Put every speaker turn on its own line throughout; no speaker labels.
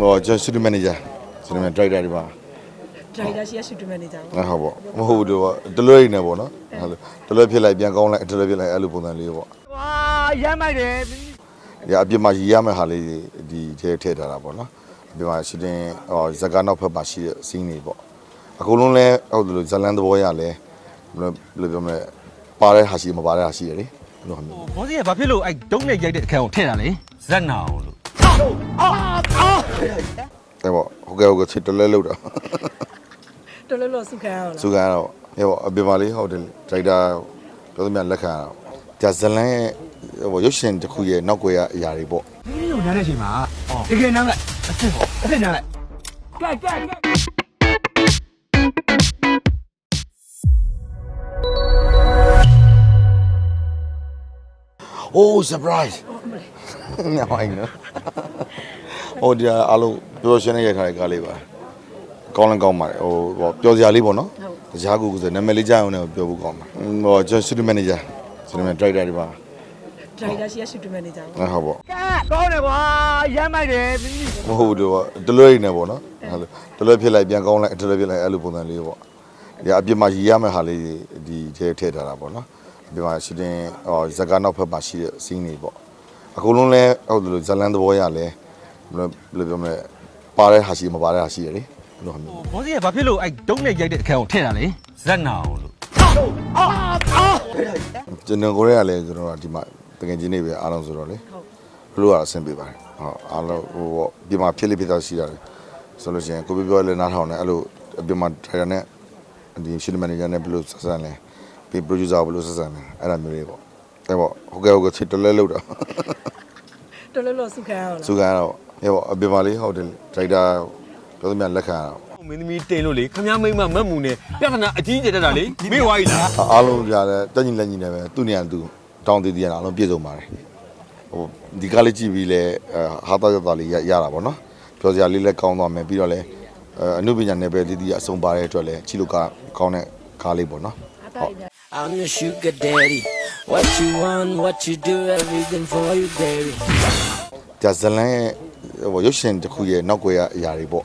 ဟိုကျွန်တော်စတူမန်နေဂျာစတူမန်ဒရိုက်တာဒီမှာ
ဒရိုက်တာရှိရရှူတူမန်နေဂျာပေါ့
ဟုတ်ပေါ့မဟုတ်ဘူးတော့တလွဲနေပေါ့နော်ဟုတ်လို့တလွဲဖြစ်လိုက်ပြန်ကောင်းလိုက်တလွဲဖြစ်လိုက်အဲ့လိုပုံစံလေးပေါ့
ဝါရမ်းမိုက်တယ်
ဒီအပြစ်မှာရည်ရမယ့်ဟာလေးတွေဒီထဲထည့်ထားတာပေါ့နော်အပြစ်မှာရှူတင်ဟောဇကာနောက်ဖက်မှာရှိတဲ့စီးနေပေါ့အကုန်လုံးလဲဟုတ်တယ်လို့ဇလန်သဘောရလဲဘယ်လိုဘယ်လိုပြောမလဲပါတဲ့ဟာရှိမပါတဲ့ဟာရှိရလေအဲ့လိုဟာမျိုး
ဘောစီကဘာဖြစ်လို့အဲ့ဒုံးနဲ့ရိုက်တဲ့အခန်းကိုထည့်တာလဲဇက်နာအောင်လို့
အဲ့ ပေါ့ဟုတ်ကဲ့ဟုတ်ကဲ့ချစ်တလဲလောက်တာ
တော်တော်လို့စုခံရအောင်
စု
လား
ကန်ကတော့ဟဲ့ပေါ့အပြင်မှာလေးဟုတ်တယ်ဒရိုက်တာပြောသမျှလက်ခံရတော့ဒါဇလန်ရဲ့ဟိုရုပ်ရှင်တစ်ခုရဲ့နောက်ွယ်ရအရာတွေပေါ့
ဒီလိုနားတဲ့အချိန်မှာတကယ်နားလိုက်အစ်စ်ပေါ့အစ်စ်နားလိုက်ကဲကဲကဲ
โอ้ surprise ညောင်းနော် ဟိုဒီအားလုံးပြောရှင်းနေရထားတဲ့ကားလေးပါကောင်းလည်းကောင်းပါတယ်ဟိုဟောပြောစရာလေးပေါ့နော်တရားကူကူဆိုနာမည်လေးကြားအောင်လည်းပြောဖို့ကောင်းပါဟိုကျွန်တော်စတူမန်နေဂျာစတူမန်ဒရိုက်တာဒီပါ
ဒရိုက်တာရှိရရှူတူမန်နေဂျာပေါ့
ဟုတ်ပေါ့
ကဲကောင်းတယ်ကွာရမ်းမိုက်တယ်
မဟုတ်ဘူးတော့တလွဲနေပေါ့နော်ဟုတ်လို့တလွဲဖြစ်လိုက်ပြန်ကောင်းလိုက်တလွဲဖြစ်လိုက်အဲ့လိုပုံစံလေးပေါ့ဒီအပြစ်မှာရည်ရမယ့်ဟာလေးတွေဒီထဲထည့်ထားတာပေါ့နော်အပြစ်မှာရှူတင်ဟောဇကာနောက်ဖက်မှာရှိတဲ့စီးနေပေါ့အကုန်လုံးလဲဟုတ်တယ်လို့ဇလန်သဘောရလဲ ဘယ်လိုဘယ်လိုပြောမလဲပါတဲ့ဟာရှိမပါတဲ့ဟာရှိရလေအဲ့လိုဟာမျိုး
ဘောစီကဘာဖြစ်လို့အဲ့ဒုံးနဲ့ရိုက်တဲ့အခန်းကိုထည့်တာလဲဇက်နာအောင်လို့
ကျွန်တော်ကိုရဲကလည်းကျွန်တော်ကဒီမှာတကယ်ချင်းနေပဲအားလုံးဆိုတော့လေဘလို့ကအဆင်ပြေပါတယ်ဟုတ်အားလုံးဟိုပေါ့ဒီမှာဖြစ်လိဖြစ်တာရှိရတယ်ဆိုလို့ရှိရင်ကိုပြပြောလဲနားထောင်တယ်အဲ့လိုအပြင်မှာထိုင်ရတဲ့ဒီရှင်းမန်နေဂျာနဲ့ဘလို့ဆက်ဆံလဲပြီး producer ဘလို့ဆက်ဆံလဲအဲ့ဒါမျိုးတွေပေါ့အဲ့ပေါ့ဟုတ်ကဲ့ဟုတ်ကဲ့ချစ်တလဲလောက်တာ
တော်တော်လို့စုခံရအောင်လား
စုကန်ကတော့ အဲ့ပေါ့အပြင်မှာလေးဟုတ်တယ်ဒရိုက်တာပြောသမျှလက်ခံရတော့
မင်းသမီးတင်လို့လေခမ ्या မိမ့်မမတ်မူနဲ့ပြဿနာအကြီးကျယ်တက်တာလေမေ့ဝါကြီးလား
အားလုံးကြတယ်တက်ညီလက်ညီနဲ့ပဲသူ့နေရာသူတောင်းတည်တည်ရတာအားလုံးပြည့်စုံပါတယ်ဟိုဒီကားလေးကြည့်ပြီးလဲဟာတာရတာလေးရတာပေါ့နော်ပြောစရာလေးလည်းကောင်းသွားမယ်ပြီးတော့လဲအနုပညာနယ်ပယ်တည်တည်အဆုံးပါတဲ့အတွက်လဲချီလိုကကောင်းတဲ့ကားလေးပေါ့နော်
အတားရ
I'm your sugar daddy. What you want, what you do, everything for you, baby.
ဒါဇလန်ရဲ့ဟိုရုပ်ရှင်တစ်ခုရဲ့နောက်ွယ်ရအရာတွေပေါ့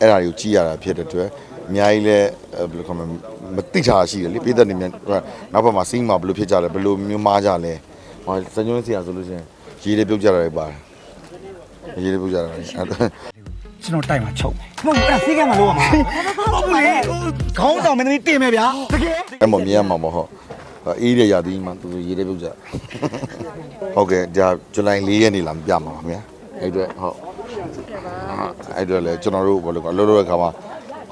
အဲ့ဒါတွေကိုကြည့်ရတာဖြစ်တဲ့အတွက်အများကြီးလဲဘယ်လိုခေါ်မလဲမတိထားရှိတယ်လေပြည်သက်နေမြန်နောက်ဘက်မှာစီးမှာဘယ်လိုဖြစ်ကြလဲဘယ်လိုမျိုးမားကြလဲဟောစညွှန်းစီရဆိုလို့ရှိရင်ရေးတွေပြုတ်ကြတာတွေပါတယ်ရေးတွေပြုတ်ကြတာတွေအဲ့ဒါ
ကျွန်တော်တိုက်မှာချုပ်မဟုတ်ဘူးအဲ့ဒါသိကမှာလို့ရမှာမဟုတ်ဘူးလေခေါင်းဆောင်မင်းသမီးတင်မယ်ဗျာတကယ်
အဲ့မမြင်ရမှာမဟုတ် အေးရရသည်မှာသူရေးတွေပြုတ်ကြဟုတ်ကဲ့ဒါဇူလိုင်၄ရက်နေ့လာပြမှာပါခင်ဗျာအဲ့အတွက်ဟုတ်အဲ့အတွက်လည်းကျွန်တော်တို့ဘယ်လိုကလောလောတဲ့ခါမှာ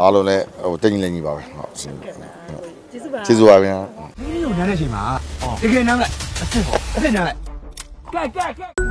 အားလုံးလည်းဟိုတင်ကြီးလည်းကြီးပါပဲဟုတ်
ကျေးဇူးပါ
ကျေးဇူးပါဗျာ
ဒီလိုနားတဲ့အချိန်မှာတကယ်နားလိုက်အစ်စ်ပေါ့အစ်စ်နားလိုက်ကဲကဲကဲ